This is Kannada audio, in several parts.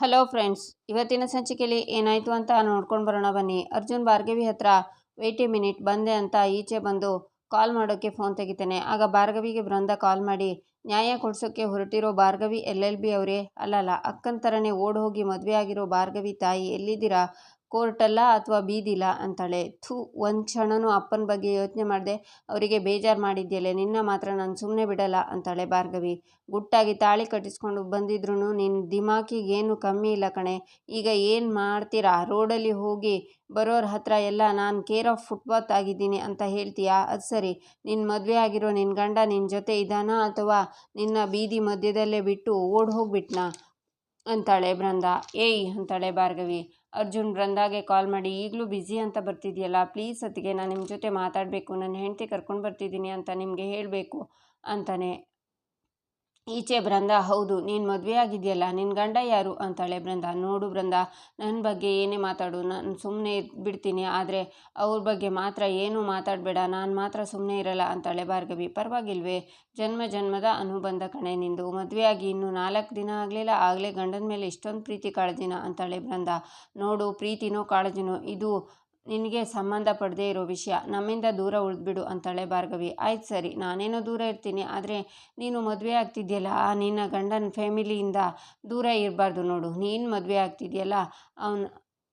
ಹಲೋ ಫ್ರೆಂಡ್ಸ್, ಇವತ್ತಿನ ಸಂಚಿಕೆಯಲ್ಲಿ ಏನಾಯಿತು ಅಂತ ನೋಡ್ಕೊಂಡು ಬರೋಣ ಬನ್ನಿ. ಅರ್ಜುನ್ ಭಾರ್ಗವಿ ಹತ್ರ ವೇಟ್ ಎ ಮಿನಿಟ್ ಬಂದೆ ಅಂತ ಈಚೆ ಬಂದು ಕಾಲ್ ಮಾಡೋಕ್ಕೆ ಫೋನ್ ತೆಗಿತಾನೆ. ಆಗ ಭಾರ್ಗವಿಗೆ ಬೃಂದ ಕಾಲ್ ಮಾಡಿ, ನ್ಯಾಯ ಕೊಡಿಸೋಕ್ಕೆ ಹೊರಟಿರೋ ಭಾರ್ಗವಿ ಎಲ್ ಎಲ್ ಬಿ ಅವರೇ? ಅಲ್ಲಲ್ಲ, ಅಕ್ಕನ ಥರನೇ ಓಡ್ ಹೋಗಿ ಮದುವೆ ಆಗಿರೋ ಭಾರ್ಗವಿ ತಾಯಿ ಎಲ್ಲಿದ್ದೀರಾ? ಕೋರ್ಟಲ್ಲ ಅಥವಾ ಬೀದಿಲ್ಲ ಅಂತಾಳೆ. ಥೂ, ಒಂದು ಕ್ಷಣನೂ ಅಪ್ಪನ ಬಗ್ಗೆ ಯೋಚನೆ ಮಾಡಿದೆ, ಅವರಿಗೆ ಬೇಜಾರು ಮಾಡಿದ್ಯಲೆ ನಿನ್ನ ಮಾತ್ರ ನಾನು ಸುಮ್ಮನೆ ಬಿಡಲ್ಲ ಅಂತಾಳೆ ಭಾರ್ಗವಿ. ಗುಟ್ಟಾಗಿ ತಾಳಿ ಕಟ್ಟಿಸ್ಕೊಂಡು ಬಂದಿದ್ರು ನಿನ್ನ ದಿಮಾಕಿಗೆ ಏನು ಕಮ್ಮಿ ಇಲ್ಲ ಕಣೆ. ಈಗ ಏನು ಮಾಡ್ತೀರಾ? ರೋಡಲ್ಲಿ ಹೋಗಿ ಬರೋರ ಹತ್ರ ಎಲ್ಲ ನಾನು ಕೇರ್ ಆಫ್ ಫುಟ್ಪಾತ್ ಆಗಿದ್ದೀನಿ ಅಂತ ಹೇಳ್ತೀಯಾ? ಅದು ಸರಿ. ನಿನ್ನ ಮದುವೆ ಆಗಿರೋ ನಿನ್ನ ಗಂಡ ನಿನ್ನ ಜೊತೆ ಇದ್ದಾನಾ ಅಥವಾ ನಿನ್ನ ಬೀದಿ ಮಧ್ಯದಲ್ಲೇ ಬಿಟ್ಟು ಓಡ್ ಹೋಗ್ಬಿಟ್ನಾ ಅಂತಾಳೆ ಬೃಂದ. ಏಯ್, ಅಂತಾಳೆ ಭಾರ್ಗವಿ. ಅರ್ಜುನ್ ಬೃಂದಾಗೆ ಕಾಲ್ ಮಾಡಿ, ಈಗಲೂ ಬ್ಯುಸಿ ಅಂತ ಬರ್ತಿದೆಯಲ್ಲ ಪ್ಲೀಸ್ ಅತ್ತಿಗೆ ನಾನು ನಿಮ್ಮ ಜೊತೆ ಮಾತಾಡಬೇಕು ನನ್ನ ಹೆಂಡತಿ ಕರ್ಕೊಂಡು ಬರ್ತಿದ್ದೀನಿ ಅಂತ ನಿಮಗೆ ಹೇಳಬೇಕು, ಅಂತಾನೆ. ಈಚೆ ಬೃಂದ, ಹೌದು, ನೀನು ಮದುವೆ ಆಗಿದೆಯಲ್ಲ ನಿನ್ನ ಗಂಡ ಯಾರು? ಅಂತಾಳೆ ಬೃಂದ. ನೋಡು ಬೃಂದ ನನ್ನ ಬಗ್ಗೆ ಏನೇ ಮಾತಾಡು, ನಾನು ಸುಮ್ಮನೆ ಬಿಡ್ತೀನಿ ಆದರೆ ಅವ್ರ ಬಗ್ಗೆ ಮಾತ್ರ ಏನೂ ಮಾತಾಡಬೇಡ, ನಾನು ಮಾತ್ರ ಸುಮ್ಮನೆ ಇರಲ್ಲ, ಅಂತಾಳೆ ಭಾರ್ಗವಿ. ಪರವಾಗಿಲ್ವೇ, ಜನ್ಮ ಜನ್ಮದ ಅನುಬಂಧ ಕಣೆ ನಿಂದು. ಮದುವೆಯಾಗಿ ಇನ್ನೂ ನಾಲ್ಕು ದಿನ ಆಗಲಿಲ್ಲ, ಆಗಲೇ ಗಂಡನ ಮೇಲೆ ಇಷ್ಟೊಂದು ಪ್ರೀತಿ ಕಾಳಜಿನ? ಅಂತಾಳೆ ಬೃಂದ. ನೋಡು, ಪ್ರೀತಿನೋ ಕಾಳಜಿನೋ, ಇದು ನಿನಗೆ ಸಂಬಂಧ ಪಡದೇ ಇರೋ ವಿಷಯ, ನಮ್ಮಿಂದ ದೂರ ಉಳಿದ್ಬಿಡು ಅಂತಾಳೆ ಭಾರ್ಗವಿ. ಆಯ್ತು ಸರಿ, ನಾನೇನೋ ದೂರ ಇರ್ತೀನಿ, ಆದರೆ ನೀನು ಮದುವೆ ಆಗ್ತಿದ್ಯಲ್ಲ, ಆ ನಿನ್ನ ಗಂಡನ ಫ್ಯಾಮಿಲಿಯಿಂದ ದೂರ ಇರಬಾರ್ದು ನೋಡು. ನೀನು ಮದುವೆ ಆಗ್ತಿದ್ಯಲ್ಲ, ಅವನ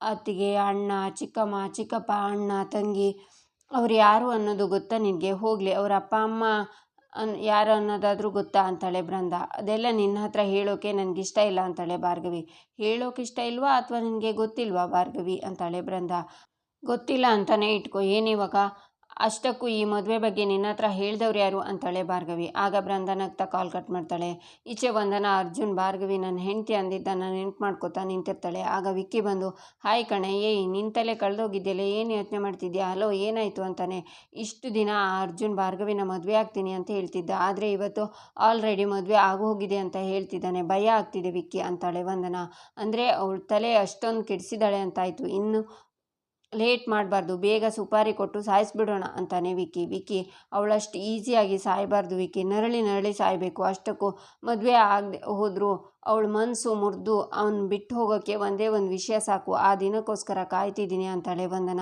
ಅತ್ತಿಗೆ, ಅಣ್ಣ, ಚಿಕ್ಕಮ್ಮ, ಚಿಕ್ಕಪ್ಪ, ಅಣ್ಣ, ತಂಗಿ, ಅವ್ರು ಯಾರು ಅನ್ನೋದು ಗೊತ್ತಾ ನಿನಗೆ? ಹೋಗಲಿ, ಅವ್ರ ಅಪ್ಪ, ಅಮ್ಮ ಅನ್, ಯಾರು ಅನ್ನೋದಾದರೂ ಗೊತ್ತಾ? ಅಂತಾಳೆ ಬೃಂದ. ಅದೆಲ್ಲ ನಿನ್ನ ಹತ್ರ ಹೇಳೋಕೆ ನನಗಿಷ್ಟ ಇಲ್ಲ, ಅಂತಾಳೆ ಭಾರ್ಗವಿ. ಹೇಳೋಕೆ ಇಷ್ಟ ಇಲ್ವಾ ಅಥವಾ ನಿನಗೆ ಗೊತ್ತಿಲ್ವಾ ಭಾರ್ಗವಿ? ಅಂತಾಳೆ ಬೃಂದ. ಗೊತ್ತಿಲ್ಲ ಅಂತಲೇ ಇಟ್ಕೋ ಏನಿವಾಗ ಅಷ್ಟಕ್ಕೂ ಈ ಮದುವೆ ಬಗ್ಗೆ ನಿನ್ನ ಹತ್ರ ಹೇಳ್ದವ್ರು ಯಾರು? ಅಂತಾಳೆ ಭಾರ್ಗವಿ. ಆಗ ಬ್ರಂದನಕ್ತ ಕಾಲ್ ಕಟ್ ಮಾಡ್ತಾಳೆ. ಈಚೆ ವಂದನ, ಅರ್ಜುನ್, ಭಾರ್ಗವಿ ನನ್ನ ಹೆಂಡತಿ ಅಂದಿದ್ದನ್ನು ನೆನ್ಪು ಮಾಡ್ಕೋತಾ ನಿಂತಿರ್ತಾಳೆ. ಆಗ ವಿಕ್ಕಿ ಬಂದು, ಹಾಯ್ ಕಣೆ, ಏಯ್ ನಿಂತಲೇ ಕಳೆದೋಗಿದ್ದೆಲ್ಲ ಏನು ಯೋಚನೆ ಮಾಡ್ತಿದ್ಯಾ? ಹಲೋ, ಏನಾಯಿತು? ಅಂತಾನೆ. ಇಷ್ಟು ದಿನ ಅರ್ಜುನ್ ಭಾರ್ಗವಿನ ಮದುವೆ ಆಗ್ತೀನಿ ಅಂತ ಹೇಳ್ತಿದ್ದ. ಆದರೆ ಇವತ್ತು ಆಲ್ರೆಡಿ ಮದುವೆ ಆಗೋಗಿದೆ ಅಂತ ಹೇಳ್ತಿದ್ದಾನೆ. ಭಯ ಆಗ್ತಿದೆ ವಿಕ್ಕಿ, ಅಂತಾಳೆ ವಂದನ. ಅಂದರೆ ಅವಳು ತಲೆ ಅಷ್ಟೊಂದು ಕೆಡಿಸಿದಾಳೆ ಅಂತಾಯಿತು. ಇನ್ನು ಲೇಟ್ ಮಾಡಬಾರ್ದು, ಬೇಗ ಸುಪಾರಿ ಕೊಟ್ಟು ಸಾಯಿಸ್ಬಿಡೋಣ ಅಂತಾನೆ ವಿಕ್ಕಿ. ವಿಕ್ಕಿ, ಅವಳಷ್ಟು ಈಸಿಯಾಗಿ ಸಾಯಬಾರ್ದು ವಿಕ್ಕಿ. ನರಳಿ ನರಳಿ ಸಾಯಬೇಕು. ಅಷ್ಟಕ್ಕೂ ಮದುವೆ ಆಗದೆ ಹೋದರೂ ಅವಳ ಮನಸ್ಸು ಮುರಿದು ಅವನು ಬಿಟ್ಟು ಹೋಗೋಕ್ಕೆ ಒಂದೇ ಒಂದು ವಿಷಯ ಸಾಕು. ಆ ದಿನಕ್ಕೋಸ್ಕರ ಕಾಯ್ತಿದ್ದೀನಿ ಅಂತಾಳೆ ವಂದನ.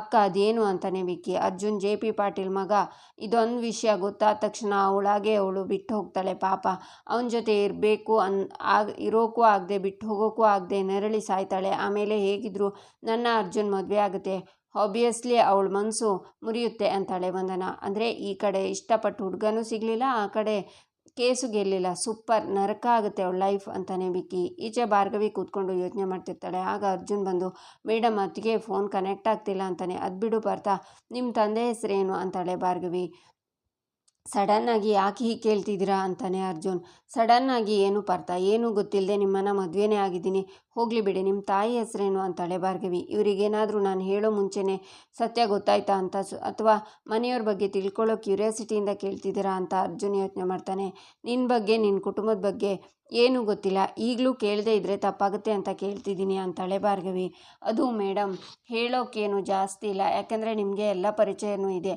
ಅಕ್ಕ, ಅದೇನು ಅಂತಾನೆ ಬಿಕ್ಕಿ. ಅರ್ಜುನ್, ಜೆ ಪಿ ಪಾಟೀಲ್ ಮಗ, ಇದೊಂದು ವಿಷಯ ಗೊತ್ತಾದ ತಕ್ಷಣ ಅವಳಾಗೆ ಅವಳು ಬಿಟ್ಟು ಹೋಗ್ತಾಳೆ ಪಾಪ. ಅವನ ಜೊತೆ ಇರಬೇಕು ಅನ್, ಆಗ ಇರೋಕ್ಕೂ ಆಗದೆ, ಬಿಟ್ಟು ಹೋಗೋಕ್ಕೂ ಆಗದೆ ನೆರಳಿ ಸಾಯ್ತಾಳೆ. ಆಮೇಲೆ ಹೇಗಿದ್ರು ನನ್ನ ಅರ್ಜುನ್ ಮದುವೆ ಆಗುತ್ತೆ. ಆಬ್ವಿಯಸ್ಲಿ ಅವಳ ಮನಸ್ಸು ಮುರಿಯುತ್ತೆ ಅಂತಾಳೆ ವಂದನ. ಅಂದರೆ ಈ ಕಡೆ ಇಷ್ಟಪಟ್ಟು ಹುಡುಗನೂ ಸಿಗಲಿಲ್ಲ, ಆ ಕಡೆ ಕೇಸು ಗೆಲ್ಲಿಲ್ಲ, ಸೂಪರ್, ನರಕ ಆಗುತ್ತೆ ಅವಳ ಲೈಫ್ ಅಂತಾನೆ ಬಿಕ್ಕಿ ಈಚೆ ಭಾರ್ಗವಿ ಕೂತ್ಕೊಂಡು ಯೋಚನೆ ಮಾಡ್ತಿರ್ತಾಳೆ. ಆಗ ಅರ್ಜುನ್ ಬಂದು, ಮೇಡಮ್, ಅತ್ತಿಗೆ ಫೋನ್ ಕನೆಕ್ಟ್ ಆಗ್ತಿಲ್ಲ ಅಂತಾನೆ. ಅದು ಬಿಡು ಪಾರ್ಥ ನಿಮ್ಮ ತಂದೆ ಹೆಸರೇನು? ಅಂತಾಳೆ ಭಾರ್ಗವಿ. ಸಡನ್ನಾಗಿ ಯಾಕೆ ಹೀಗೆ ಕೇಳ್ತಿದ್ದೀರಾ ಅಂತಾನೆ ಅರ್ಜುನ್. ಸಡನ್ನಾಗಿ ಏನು ಪಾರ್ಥ, ಏನೂ ಗೊತ್ತಿಲ್ಲದೆ ನಿಮ್ಮನ್ನು ಮದುವೆನೇ ಆಗಿದ್ದೀನಿ. ಹೋಗಲಿ ಬಿಡಿ ನಿಮ್ಮ ತಾಯಿ ಹೆಸರೇನು ಅಂತಾಳೆ ಭಾರ್ಗವಿ. ಇವರಿಗೇನಾದರೂ ನಾನು ಹೇಳೋ ಮುಂಚೆನೇ ಸತ್ಯ ಗೊತ್ತಾಯ್ತಾ ಅಂತ ಸು, ಅಥವಾ ಮನೆಯವ್ರ ಬಗ್ಗೆ ತಿಳ್ಕೊಳ್ಳೋ ಕ್ಯೂರಿಯಾಸಿಟಿಯಿಂದ ಕೇಳ್ತಿದ್ದೀರಾ ಅಂತ ಅರ್ಜುನ್ ಯೋಚನೆ ಮಾಡ್ತಾನೆ. ನಿನ್ನ ಬಗ್ಗೆ ನಿನ್ನ ಕುಟುಂಬದ ಬಗ್ಗೆ ಏನೂ ಗೊತ್ತಿಲ್ಲ. ಈಗಲೂ ಕೇಳದೇ ಇದ್ದರೆ ತಪ್ಪಾಗುತ್ತೆ ಅಂತ ಕೇಳ್ತಿದ್ದೀನಿ ಅಂತಾಳೆ ಭಾರ್ಗವಿ. ಅದು ಮೇಡಮ್ ಹೇಳೋಕ್ಕೇನು ಜಾಸ್ತಿ ಇಲ್ಲ. ಯಾಕೆಂದರೆ ನಿಮಗೆ ಎಲ್ಲ ಪರಿಚಯನೂ ಇದೆ.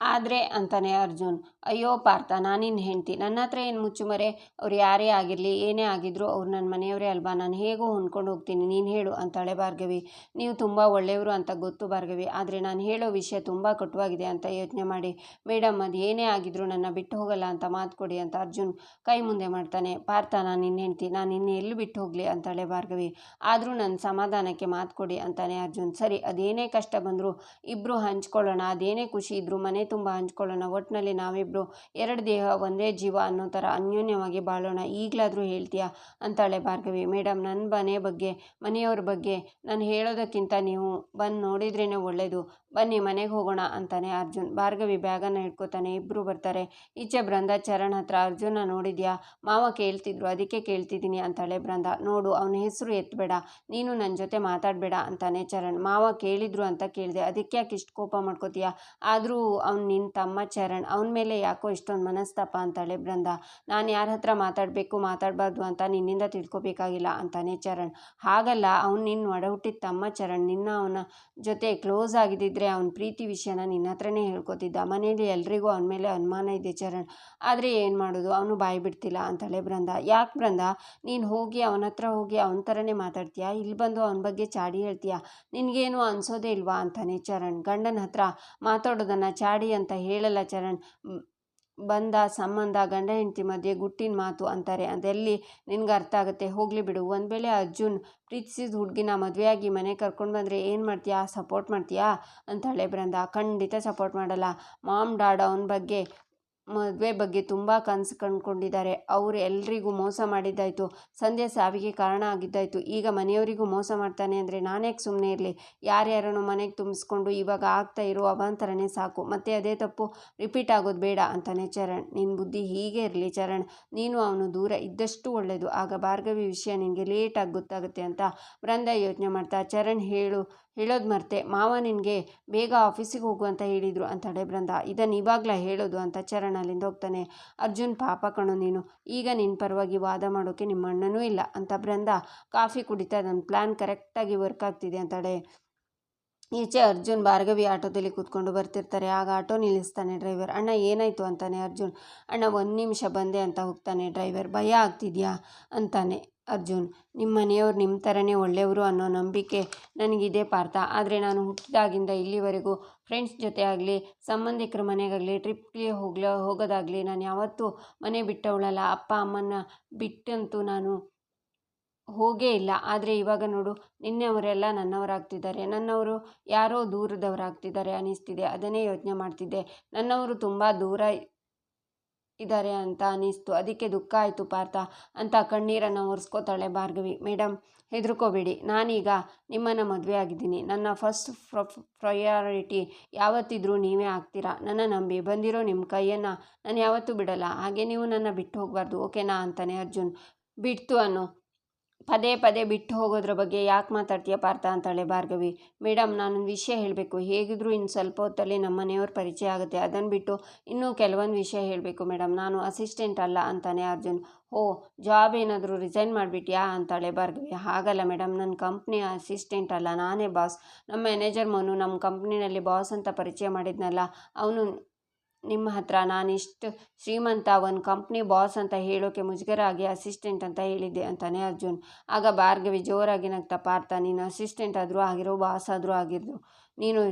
ಆದರೆ ಅಂತಾನೆ ಅರ್ಜುನ್, ಅಯ್ಯೋ ಪಾರ್ಥ ನಾನಿನ್ನ ಹೆಂಡ್ತಿ. ನನ್ನ ಹತ್ರ ಏನು ಮುಚ್ಚುಮರೆ? ಅವ್ರು ಯಾರೇ ಆಗಿರಲಿ, ಏನೇ ಆಗಿದ್ರು ಅವ್ರು ನನ್ನ ಮನೆಯವರೇ ಅಲ್ವಾ? ನಾನು ಹೇಗೋ ಹೊಂದ್ಕೊಂಡು ಹೋಗ್ತೀನಿ. ನೀನು ಹೇಳು ಅಂತಾಳೆ ಭಾರ್ಗವಿ. ನೀವು ತುಂಬ ಒಳ್ಳೆಯವರು ಅಂತ ಗೊತ್ತು ಭಾರ್ಗವಿ. ಆದರೆ ನಾನು ಹೇಳೋ ವಿಷಯ ತುಂಬ ಕಟುವಾಗಿದೆ ಅಂತ ಯೋಚನೆ ಮಾಡಿ. ಮೇಡಮ್, ಅದು ಏನೇ ಆಗಿದ್ರು ನನ್ನ ಬಿಟ್ಟು ಹೋಗಲ್ಲ ಅಂತ ಮಾತು ಕೊಡಿ ಅಂತ ಅರ್ಜುನ್ ಕೈ ಮುಂದೆ ಮಾಡ್ತಾನೆ. ಪಾರ್ಥ, ನಾನು ನಿನ್ನ ಹೆಂಡ್ತಿ. ನಾನು ಇನ್ನು ಎಲ್ಲಿ ಬಿಟ್ಟು ಹೋಗಲಿ? ಅಂತಾಳೆ ಭಾರ್ಗವಿ. ಆದರೂ ನನ್ನ ಸಮಾಧಾನಕ್ಕೆ ಮಾತು ಕೊಡಿ ಅಂತಾನೆ ಅರ್ಜುನ್. ಸರಿ, ಅದೇನೇ ಕಷ್ಟ ಬಂದರೂ ಇಬ್ಬರು ಹಂಚ್ಕೊಳ್ಳೋಣ. ಅದೇನೇ ಖುಷಿ ಇದ್ದರೂ ಮನೆ ತುಂಬ ಹಂಚ್ಕೊಳ್ಳೋಣ. ಒಟ್ಟಿನಲ್ಲಿ ನಾವಿಬ್ಬರು ಎರಡು ದೇಹ, ಒಂದೇ ಜೀವ ಅನ್ನೋ ಥರ ಅನ್ಯೋನ್ಯವಾಗಿ ಬಾಳೋಣ. ಈಗಲಾದರೂ ಹೇಳ್ತೀಯಾ? ಅಂತಾಳೆ ಭಾರ್ಗವಿ. ಮೇಡಮ್ ನನ್ನ ಮನೆ ಬಗ್ಗೆ, ಮನೆಯವ್ರ ಬಗ್ಗೆ ನಾನು ಹೇಳೋದಕ್ಕಿಂತ ನೀವು ಬಂದು ನೋಡಿದ್ರೇ ಒಳ್ಳೆಯದು ಬನ್ನಿ, ಮನೆಗೆ ಹೋಗೋಣ ಅಂತಾನೆ ಅರ್ಜುನ್. ಭಾರ್ಗವಿ ಬ್ಯಾಗನ್ನು ಇಟ್ಕೋತಾನೆ ಇಬ್ಬರು ಬರ್ತಾರೆ. ಈಚೆ ಬೃಂದ, ಚರಣ್ ಹತ್ರ, ಅರ್ಜುನ ನೋಡಿದ್ಯಾ? ಮಾವ ಕೇಳ್ತಿದ್ರು, ಅದಕ್ಕೆ ಕೇಳ್ತಿದ್ದೀನಿ ಅಂತಾಳೆ ಬೃಂದ. ನೋಡು, ಅವನ ಹೆಸರು ಎತ್ತಬೇಡ ನೀನು ನನ್ನ ಜೊತೆ ಮಾತಾಡಬೇಡ ಅಂತಾನೆ ಚರಣ್. ಮಾವ ಕೇಳಿದ್ರು ಅಂತ ಕೇಳಿದೆ. ಅದಕ್ಕೆ ಯಾಕೆ ಇಷ್ಟು ಕೋಪ ಮಾಡ್ಕೋತೀಯಾ? ಆದರೂ ಅವ್ನು ನಿನ್ನ ತಮ್ಮ ಚರಣ್, ಅವನ ಮೇಲೆ ಯಾಕೋ ಇಷ್ಟೊಂದು ಮನಸ್ತಾಪ ಅಂತಾಳೆ ಬೃಂದ. ನಾನು ಯಾರ ಹತ್ರ ಮಾತಾಡಬೇಕು, ಮಾತಾಡಬಾರ್ದು ಅಂತ ನಿನ್ನಿಂದ ತಿಳ್ಕೊಬೇಕಾಗಿಲ್ಲ ಅಂತಾನೆ ಚರಣ್. ಹಾಗಲ್ಲ, ಅವ್ನು ನಿನ್ನ ಒಡಹುಟ್ಟಿದ ತಮ್ಮ ಚರಣ್, ನಿನ್ನ ಅವನ ಜೊತೆ ಕ್ಲೋಸ್ ಆಗಿದ್ದಿದ್ರೆ ಅವನ ಪ್ರೀತಿ ವಿಷಯನ ನಿನ್ನ ಹತ್ರನೇ ಹೇಳ್ಕೊತಿದ್ದ. ಮನೇಲಿ ಎಲ್ರಿಗೂ ಅವನ ಮೇಲೆ ಅನುಮಾನ ಇದೆ ಚರಣ್. ಆದರೆ ಏನು ಮಾಡೋದು? ಅವನು ಬಾಯಿ ಬಿಡ್ತಿಲ್ಲ ಅಂತಾಳೆ ಬೃಂದ. ಯಾಕೆ ಬೃಂದ? ನೀನು ಹೋಗಿ ಅವನ ಹತ್ರ ಹೋಗಿ ಅವನ ಥರನೇ ಮಾತಾಡ್ತೀಯಾ? ಇಲ್ಲಿ ಬಂದು ಅವನ ಬಗ್ಗೆ ಚಾಡಿ ಹೇಳ್ತೀಯಾ? ನಿನಗೇನು ಅನ್ಸೋದೇ ಇಲ್ವಾ? ಅಂತಾನೆ ಚರಣ್. ಗಂಡನ ಹತ್ರ ಮಾತಾಡೋದನ್ನು ಚಾಡಿ ಅಂತ ಹೇಳಲ್ಲ ಚರಣ್. ಬಂದ ಸಂಬಂಧ ಗಂಡ ಹೆಂಡತಿ ಮಧ್ಯೆ ಗುಟ್ಟಿನ ಮಾತು ಅಂತಾರೆ. ಅದೆಲ್ಲಿ ನಿನ್ಗೆ ಅರ್ಥ ಆಗುತ್ತೆ? ಹೋಗಲಿ ಬಿಡು. ಒಂದು ವೇಳೆ ಅರ್ಜುನ್ ಪ್ರೀತಿಸಿದ ಹುಡುಗಿನ ಮದುವೆಯಾಗಿ ಮನೆ ಕರ್ಕೊಂಡು ಬಂದರೆ ಏನು ಮಾಡ್ತೀಯಾ? ಸಪೋರ್ಟ್ ಮಾಡ್ತೀಯಾ? ಅಂತಾಳೆ ಬೃಂದ. ಖಂಡಿತ ಸಪೋರ್ಟ್ ಮಾಡಲ್ಲ. ಮಾಮ್, ಡಾಡ್ ಅವನ ಬಗ್ಗೆ ಮದುವೆ ಬಗ್ಗೆ ತುಂಬ ಕನಸು ಕಂಡ್ಕೊಂಡಿದ್ದಾರೆ. ಅವರು ಎಲ್ರಿಗೂ ಮೋಸ ಮಾಡಿದ್ದಾಯಿತು. ಸಂಧ್ಯಾ ಸಾವಿಗೆ ಕಾರಣ ಆಗಿದ್ದಾಯಿತು. ಈಗ ಮನೆಯವರಿಗೂ ಮೋಸ ಮಾಡ್ತಾನೆ ಅಂದರೆ ನಾನೇಕೆ ಸುಮ್ಮನೆ ಇರಲಿ? ಯಾರ್ಯಾರನ್ನು ಮನೆಗೆ ತುಂಬಿಸ್ಕೊಂಡು ಇವಾಗ ಆಗ್ತಾ ಇರೋ ಅವಾಂತರನೇ ಸಾಕು. ಮತ್ತೆ ಅದೇ ತಪ್ಪು. ರಿಪೀಟ್ ಆಗೋದು ಬೇಡ ಅಂತಾನೆ ಚರಣ್. ನಿನ್ನ ಬುದ್ಧಿ ಹೀಗೆ ಇರಲಿ ಚರಣ್. ನೀನು ಅವನು ದೂರ ಇದ್ದಷ್ಟು ಒಳ್ಳೆಯದು ಆಗ ಭಾರ್ಗವಿ ವಿಷಯ ನಿನಗೆ ಲೇಟಾಗಿ ಗೊತ್ತಾಗುತ್ತೆ ಅಂತ ವೃಂದ ಯೋಚನೆ ಮಾಡ್ತಾ ಚರಣ್ ಹೇಳು. ಹೇಳೋದು ಮರ್ತೆ. ಮಾವ ನಿನಗೆ ಬೇಗ ಆಫೀಸಿಗೆ ಹೋಗು ಅಂತ ಹೇಳಿದರು ಅಂತಾಳೆ ಬೃಂದ ಇದನ್ನು ಇವಾಗಲೇ ಹೇಳೋದು ಅಂತ ಚರಣ್ ಅಲ್ಲಿಂದ ಹೋಗ್ತಾನೆ. ಅರ್ಜುನ್, ಪಾಪ ಕಣೋ ನೀನು. ಈಗ ನಿನ್ನ ಪರವಾಗಿ ವಾದ ಮಾಡೋಕ್ಕೆ ನಿಮ್ಮ ಅಣ್ಣನೂ ಇಲ್ಲ ಅಂತ ಬೃಂದ ಕಾಫಿ ಕುಡಿತಾ ನನ್ನ ಪ್ಲ್ಯಾನ್ ಕರೆಕ್ಟಾಗಿ ವರ್ಕ್ ಆಗ್ತಿದೆ ಅಂತಾಳೆ ಈಚೆ ಅರ್ಜುನ್ ಭಾರ್ಗವಿ ಆಟೋದಲ್ಲಿ ಕೂತ್ಕೊಂಡು ಬರ್ತಿರ್ತಾರೆ. ಆಗ ಆಟೋ ನಿಲ್ಲಿಸ್ತಾನೆ ಡ್ರೈವರ್ ಅಣ್ಣ, ಏನಾಯಿತು? ಅಂತಾನೆ ಅರ್ಜುನ್. ಅಣ್ಣ, ಒಂದು ನಿಮಿಷ ಬಂದೆ ಅಂತ ಹೋಗ್ತಾನೆ ಡ್ರೈವರ್ ಭಯ ಆಗ್ತಿದ್ಯಾ? ಅಂತಾನೆ. ಅರ್ಜುನ್ ನಿಮ್ಮ ಮನೆಯವ್ರು ನಿಮ್ಮ ಥರನೇ ಒಳ್ಳೆಯವರು ಅನ್ನೋ ನಂಬಿಕೆ ನನಗಿದೆ ಪಾರ್ಥ. ಆದರೆ ನಾನು ಹುಟ್ಟಿದಾಗಿಂದ ಇಲ್ಲಿವರೆಗೂ ಫ್ರೆಂಡ್ಸ್ ಜೊತೆ ಆಗಲಿ ಸಂಬಂಧಿಕರ ಮನೆಗಾಗಲಿ ಟ್ರಿಪ್ಗೆ ಹೋಗ್ಲ, ಹೋಗೋದಾಗಲಿ ನಾನು ಯಾವತ್ತೂ ಮನೆ ಬಿಟ್ಟವಳಲ್ಲ. ಅಪ್ಪ ಅಮ್ಮನ ಬಿಟ್ಟಂತೂ ನಾನು ಹೋಗೇ ಇಲ್ಲ. ಆದರೆ ಇವಾಗ ನೋಡು ನಿನ್ನೆಯವರೆಲ್ಲ ನನ್ನವರಾಗ್ತಿದ್ದಾರೆ. ನನ್ನವರು ಯಾರೋ ದೂರದವರಾಗ್ತಿದ್ದಾರೆ ಅನ್ನಿಸ್ತಿದೆ. ಅದನ್ನೇ ಯೋಚನೆ ಮಾಡ್ತಿದ್ದೆ. ನನ್ನವರು ತುಂಬ ದೂರ ಇದ್ದಾರೆ ಅಂತ ಅನ್ನಿಸ್ತು. ಅದಕ್ಕೆ ದುಃಖ ಆಯಿತು ಪಾರ್ಥ. ಅಂತ ಕಣ್ಣೀರನ್ನು ಒರೆಸ್ಕೋತಾಳೆ ಭಾರ್ಗವಿ. ಮೇಡಮ್ ಹೆದರ್ಕೋಬೇಡಿ. ನಾನೀಗ ನಿಮ್ಮನ್ನು ಮದುವೆ ಆಗಿದ್ದೀನಿ ನನ್ನ ಫಸ್ಟ್ ಪ್ರಯಾರಿಟಿ ಯಾವತ್ತಿದ್ರೂ ನೀವೇ ಆಗ್ತೀರಾ? ನನ್ನ ನಂಬಿ ಬಂದಿರೋ ನಿಮ್ಮ ಕೈಯನ್ನು ನಾನು ಯಾವತ್ತೂ ಬಿಡಲ್ಲ. ಹಾಗೆ ನೀವು ನನ್ನ ಬಿಟ್ಟು ಹೋಗಬಾರ್ದು. ಓಕೆನಾ? ಅಂತಾನೆ ಅರ್ಜುನ್. ಬಿಡ್ತು ಅನ್ನು ಪದೇ ಪದೇ ಬಿಟ್ಟು ಹೋಗೋದ್ರ ಬಗ್ಗೆ ಯಾಕೆ ಮಾತಾಡ್ತೀಯ ಪಾರ್ಥ ಅಂತಾಳೆ ಭಾರ್ಗವಿ. ಮೇಡಮ್ ನಾನೊಂದು ವಿಷಯ ಹೇಳಬೇಕು. ಹೇಗಿದ್ರೂ ಇನ್ನು ಸ್ವಲ್ಪ ಹೊತ್ತಲ್ಲಿ ನಮ್ಮ ಮನೆಯವ್ರ ಪರಿಚಯ ಆಗುತ್ತೆ. ಅದನ್ನು ಬಿಟ್ಟು ಇನ್ನೂ ಕೆಲವೊಂದು ವಿಷಯ ಹೇಳಬೇಕು ಮೇಡಮ್ ನಾನು ಅಸಿಸ್ಟೆಂಟ್ ಅಲ್ಲ ಅಂತಾನೆ ಅರ್ಜುನ್. ಓ, ಜಾಬ್ ಏನಾದರೂ ರಿಸೈನ್ ಮಾಡಿಬಿಟ್ಯಾ ಅಂತಾಳೆ ಭಾರ್ಗವಿ. ಹಾಗಲ್ಲ ಮೇಡಮ್ ನನ್ನ ಕಂಪ್ನಿ ಅಸಿಸ್ಟೆಂಟ್ ಅಲ್ಲ, ನಾನೇ ಬಾಸ್. ನಮ್ಮ ಮ್ಯಾನೇಜರ್ ಮನು ನಮ್ಮ ಕಂಪ್ನಿನಲ್ಲಿ ಬಾಸ್ ಅಂತ ಪರಿಚಯ ಮಾಡಿದ್ನಲ್ಲ, ಅವನು ನಿಮ್ಮ ಹತ್ರ ನಾನಿಷ್ಟು ಶ್ರೀಮಂತ ಒಂದು ಕಂಪ್ನಿ ಬಾಸ್ ಅಂತ ಹೇಳೋಕೆ ಮುಜುಗರಾಗಿ ಅಸಿಸ್ಟೆಂಟ್ ಅಂತ ಹೇಳಿದ್ದೆ ಅಂತಾನೆ ಅರ್ಜುನ್. ಆಗ ಭಾರ್ಗವಿ ಜೋರಾಗಿ ನಗ್ತಾ ಪಾರ್ಥ, ನೀನು ಅಸಿಸ್ಟೆಂಟ್ ಆದರೂ ಆಗಿರೋ, ಬಾಸ್ ಆದರೂ ಆಗಿರೋ ನೀನು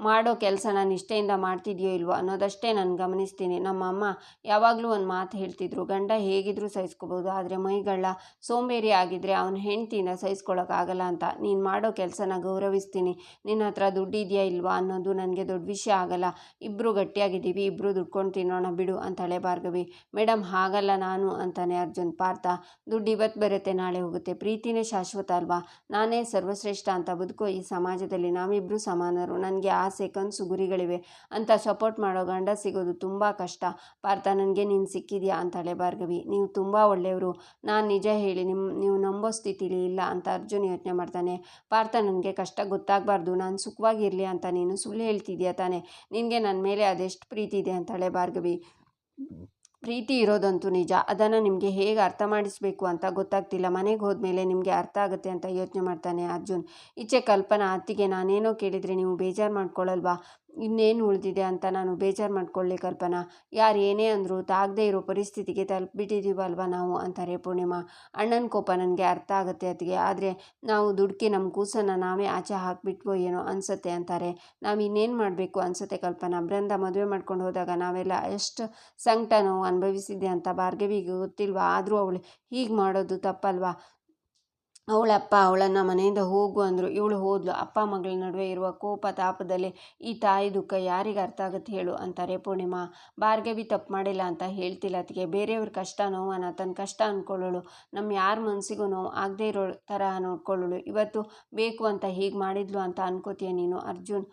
ಮಾಡೋ ಕೆಲಸನ ನಿಷ್ಠೆಯಿಂದ ಮಾಡ್ತಿದೆಯೋ ಇಲ್ವೋ ಅನ್ನೋದಷ್ಟೇ ನಾನು ಗಮನಿಸ್ತೀನಿ. ನಮ್ಮ ಅಮ್ಮ ಯಾವಾಗಲೂ ಒಂದು ಮಾತು ಹೇಳ್ತಿದ್ರು, ಗಂಡ ಹೇಗಿದ್ರೂ ಸಹಿಸ್ಕೋಬೋದು, ಆದರೆ ಮೈಗಳ್ಳ ಸೋಂಬೇರಿ ಆಗಿದ್ದರೆ ಅವನ ಹೆಂಡ್ತಿಯಿಂದ ಸಹಿಸ್ಕೊಳ್ಳೋಕ್ಕಾಗಲ್ಲ ಅಂತ. ನೀನು ಮಾಡೋ ಕೆಲಸನ ಗೌರವಿಸ್ತೀನಿ. ನಿನ್ನ ಹತ್ರ ದುಡ್ಡಿದೆಯಾ ಇಲ್ವಾ ಅನ್ನೋದು ನನಗೆ ದೊಡ್ಡ ವಿಷಯ ಆಗಲ್ಲ. ಇಬ್ಬರು ಗಟ್ಟಿಯಾಗಿದ್ದೀವಿ ಇಬ್ಬರು ದುಡ್ಕೊಂಡು ತಿನ್ನೋಣ ಬಿಡು ಅಂತಾಳೆ ಭಾರ್ಗವಿ. ಮೇಡಮ್ ಹಾಗಲ್ಲ ನಾನು ಅಂತಾನೆ ಅರ್ಜುನ್. ಪಾರ್ಥ, ದುಡ್ಡು ಇವತ್ತು ಬರುತ್ತೆ, ನಾಳೆ ಹೋಗುತ್ತೆ. ಪ್ರೀತಿನೇ ಶಾಶ್ವತ ಅಲ್ವಾ? ನಾನೇ ಸರ್ವಶ್ರೇಷ್ಠ ಅಂತ ಬದುಕೋ ಈ ಸಮಾಜದಲ್ಲಿ ನಾವಿಬ್ಬರು ಸಮಾನರು. ನನಗೆ ಆಸೆ, ಕನಸು, ಗುರಿಗಳಿವೆ ಅಂತ ಸಪೋರ್ಟ್ ಮಾಡೋ ಗಂಡ ಸಿಗೋದು ತುಂಬ ಕಷ್ಟ. ಪಾರ್ಥ, ನನಗೆ ನೀನು ಸಿಕ್ಕಿದ್ಯಾ? ಅಂತಾಳೆ ಭಾರ್ಗವಿ. ನೀವು ತುಂಬ ಒಳ್ಳೆಯವರು. ನಾನು ನಿಜ ಹೇಳಿ ನಿಮ್ಮ ನೀವು ನಂಬೋ ಸ್ಥಿತಿಲಿ ಇಲ್ಲ ಅಂತ ಅರ್ಜುನ್ ಯೋಚನೆ ಮಾಡ್ತಾನೆ. ಪಾರ್ಥ, ನನಗೆ ಕಷ್ಟ ಗೊತ್ತಾಗಬಾರ್ದು. ನಾನು ಸುಖವಾಗಿರಲಿ ಅಂತ ನೀನು ಸುಳ್ಳು ಹೇಳ್ತಿದ್ಯಾ ತಾನೆ? ನಿನಗೆ ನನ್ನ ಮೇಲೆ ಅದೆಷ್ಟು ಪ್ರೀತಿ ಇದೆ? ಅಂತಾಳೆ ಭಾರ್ಗವಿ. ಪ್ರೀತಿ ಇರೋದಂತೂ ನಿಜ. ಅದನ್ನು ನಿಮಗೆ ಹೇಗೆ ಅರ್ಥ ಮಾಡಿಸ್ಬೇಕು ಅಂತ ಗೊತ್ತಾಗ್ತಿಲ್ಲ. ಮನೆಗೆ ಹೋದ್ಮೇಲೆ ನಿಮಗೆ ಅರ್ಥ ಆಗುತ್ತೆ ಅಂತ ಯೋಚನೆ ಮಾಡ್ತಾನೆ ಅರ್ಜುನ್. ಈಚೆ ಕಲ್ಪನಾ ಅತ್ತಿಗೆ ನಾನೇನೋ ಕೇಳಿದರೆ ನೀವು ಬೇಜಾರು ಮಾಡ್ಕೊಳ್ಳಲ್ವಾ ಇನ್ನೇನು ಉಳಿದಿದೆ ಅಂತ ನಾನು ಬೇಜಾರು ಮಾಡ್ಕೊಳ್ಳಿ ಕಲ್ಪನಾ ಯಾರು ಏನೇ ಅಂದರೂ ತಾಗದೇ ಇರೋ ಪರಿಸ್ಥಿತಿಗೆ ತಲುಪಿಟ್ಟಿದ್ದೀವಲ್ವ ನಾವು? ಅಂತಾರೆ ಪೂರ್ಣಿಮಾ. ಅಣ್ಣನ ಕೋಪ ನನಗೆ ಅರ್ಥ ಆಗುತ್ತೆ ಅದಕ್ಕೆ ಆದರೆ ನಾವು ದುಡ್ಕಿ ನಮ್ಮ ಕೂಸನ್ನು ನಾವೇ ಆಚೆ ಹಾಕಿಬಿಟ್ವೋ ಏನೋ ಅನಿಸುತ್ತೆ ಅಂತಾರೆ. ನಾವು ಇನ್ನೇನು ಮಾಡಬೇಕು ಅನಿಸುತ್ತೆ ಕಲ್ಪನಾ. ಬೃಂದ ಮದುವೆ ಮಾಡ್ಕೊಂಡು ಹೋದಾಗ ನಾವೆಲ್ಲ ಎಷ್ಟು ಸಂಕಟ ನೋವು ಅನುಭವಿಸಿದ್ದೆ ಅಂತ ಭಾರ್ಗವಿಗೆ ಗೊತ್ತಿಲ್ವಾ? ಆದರೂ ಅವಳು ಹೀಗೆ ಮಾಡೋದು ತಪ್ಪಲ್ವಾ? ಅವಳಪ್ಪ ಅವಳನ್ನು ಮನೆಯಿಂದ ಹೋಗು ಅಂದರು. ಇವಳು ಹೋದ್ಲು. ಅಪ್ಪ ಮಗಳ ನಡುವೆ ಇರುವ ಕೋಪ ತಾಪದಲ್ಲಿ, ಈ ತಾಯಿ ದುಃಖ ಯಾರಿಗೆ ಅರ್ಥ ಆಗುತ್ತೆ ಹೇಳು ಅಂತಾರೆ ಪೂರ್ಣಿಮಾ. ಭಾರ್ಗವಿ ತಪ್ಪು ಮಾಡಿಲ್ಲ ಅಂತ ಹೇಳ್ತಿಲ್ಲ ಅದಕ್ಕೆ ಬೇರೆಯವ್ರ ಕಷ್ಟ ನೋವನ್ನ ತನ್ನ ಕಷ್ಟ ಅಂದ್ಕೊಳ್ಳೋಳು ನಮ್ಮ ಯಾರ ಮನಸ್ಸಿಗೂ ನೋವು ಆಗದೇ ಇರೋ ಥರ ನೋಡ್ಕೊಳ್ಳೋಳು. ಇವತ್ತು ಬೇಕು ಅಂತ ಹೀಗೆ ಮಾಡಿದ್ಲು ಅಂತ ಅನ್ಕೋತೀಯ ನೀನು ಅರ್ಜುನ್?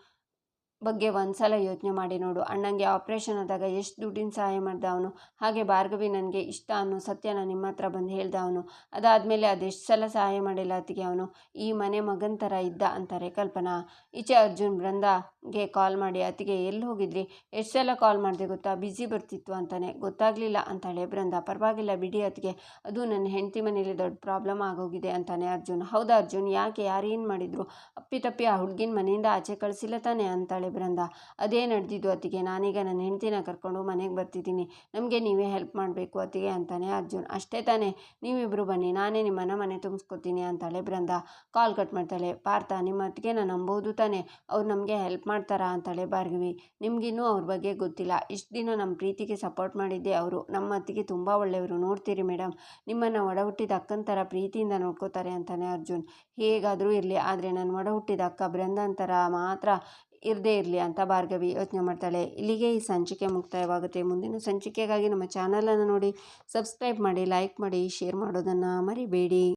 ಬಗ್ಗೆ ಒಂದ್ಸಲ ಯೋಚನೆ ಮಾಡಿ ನೋಡು. ಅಣ್ಣಂಗೆ ಆಪ್ರೇಷನ್ ಆದಾಗ ಎಷ್ಟು ದುಡ್ಡಿನ ಸಹಾಯ ಮಾಡ್ದ ಅವನು? ಹಾಗೆ ಭಾರ್ಗವಿ ನನಗೆ ಇಷ್ಟ ಅನ್ನೋ ಸತ್ಯನ ನಿಮ್ಮ ಹತ್ರ ಬಂದು ಹೇಳ್ದ ಅವನು. ಅದಾದಮೇಲೆ ಅದೆಷ್ಟು ಸಲ ಸಹಾಯ ಮಾಡಿಲ್ಲ ಅತ್ತಿಗೆ ಅವನು? ಈ ಮನೆ ಮಗನ ಥರ ಇದ್ದ ಅಂತಾರೆ ಕಲ್ಪನಾ. ಈಚೆ ಅರ್ಜುನ್, ಬೃಂದಾಗೆ ಕಾಲ್ ಮಾಡಿ, ಅತ್ತಿಗೆ ಎಲ್ಲಿ ಹೋಗಿದ್ರಿ? ಎಷ್ಟು ಸಲ ಕಾಲ್ ಮಾಡಿದೆ ಗೊತ್ತಾ? ಬ್ಯುಸಿ ಬರ್ತಿತ್ತು ಅಂತಾನೆ. ಗೊತ್ತಾಗಲಿಲ್ಲ ಅಂತಾಳೆ ಬೃಂದ. ಪರವಾಗಿಲ್ಲ ಬಿಡಿ ಅತ್ತಿಗೆ. ಅದು ನನ್ನ ಹೆಂಡತಿ ಮನೇಲಿ ದೊಡ್ಡ ಪ್ರಾಬ್ಲಮ್ ಆಗೋಗಿದೆ ಅಂತಾನೆ ಅರ್ಜುನ್. ಹೌದಾ ಅರ್ಜುನ್? ಯಾಕೆ? ಯಾರೇನು ಮಾಡಿದ್ರು? ಅಪ್ಪಿತಪ್ಪಿ ಆ ಹುಡುಗಿನ ಮನೆಯಿಂದ ಆಚೆ ಕಳಿಸಿಲ್ಲ ತಾನೆ ಅಂತಾಳೆ ಬೃಂದ ಅದೇ ನಡೆದಿದ್ದು ಅತ್ತಿಗೆ. ನಾನೀಗ ನನ್ನ ಹೆಂಡ್ತಿನ ಕರ್ಕೊಂಡು ಮನೆಗೆ ಬರ್ತಿದ್ದೀನಿ. ನಮಗೆ ನೀವೇ ಹೆಲ್ಪ್ ಮಾಡಬೇಕು ಅತ್ತಿಗೆ ಅಂತಾನೆ ಅರ್ಜುನ್. ಅಷ್ಟೇ ತಾನೇ ನೀವಿಬ್ಬರು ಬನ್ನಿ. ನಾನೇ ನಿಮ್ಮನ್ನು ಮನೆ ತುಂಬಿಸ್ಕೊತೀನಿ ಅಂತಾಳೆ ಬೃಂದ ಕಾಲ್ ಕಟ್ ಮಾಡ್ತಾಳೆ, ಪಾರ್ಥ, ನಿಮ್ಮ ಅತ್ತಿಗೆ ನಾನು ನಂಬೋದು ತಾನೆ. ಅವ್ರು ನಮಗೆ ಹೆಲ್ಪ್ ಮಾಡ್ತಾರಾ ಅಂತಾಳೆ ಭಾರ್ಗವಿ. ನಿಮಗಿನ್ನೂ ಅವ್ರ ಬಗ್ಗೆ ಗೊತ್ತಿಲ್ಲ. ಇಷ್ಟು ದಿನ ನಮ್ಮ ಪ್ರೀತಿಗೆ ಸಪೋರ್ಟ್ ಮಾಡಿದ್ದೆ ಅವರು. ನಮ್ಮ ಅತ್ತಿಗೆ ತುಂಬ ಒಳ್ಳೆಯವರು. ನೋಡ್ತೀರಿ ಮೇಡಮ್ ನಿಮ್ಮನ್ನು ಒಡ ಹುಟ್ಟಿದ ಅಕ್ಕನ ಥರ ಪ್ರೀತಿಯಿಂದ ನೋಡ್ಕೋತಾರೆ ಅಂತಾನೆ ಅರ್ಜುನ್. ಹೇಗಾದರೂ ಇರಲಿ, ಆದರೆ ನನ್ನ ಒಡ ಹುಟ್ಟಿದ ಅಕ್ಕ ಬೃಂದನ್ ಥರ ಮಾತ್ರ ಇರದೇ ಇರಲಿ ಅಂತ ಭಾರ್ಗವಿ ಯೋಚನೆ ಮಾಡ್ತಾಳೆ. ಇಲ್ಲಿಗೆ ಈ ಸಂಚಿಕೆ ಮುಕ್ತಾಯವಾಗುತ್ತೆ. ಮುಂದಿನ ಸಂಚಿಕೆಗಾಗಿ ನಮ್ಮ ಚಾನಲನ್ನು ನೋಡಿ, ಸಬ್ಸ್ಕ್ರೈಬ್ ಮಾಡಿ, ಲೈಕ್ ಮಾಡಿ, ಶೇರ್ ಮಾಡೋದನ್ನು ಮರಿಬೇಡಿ.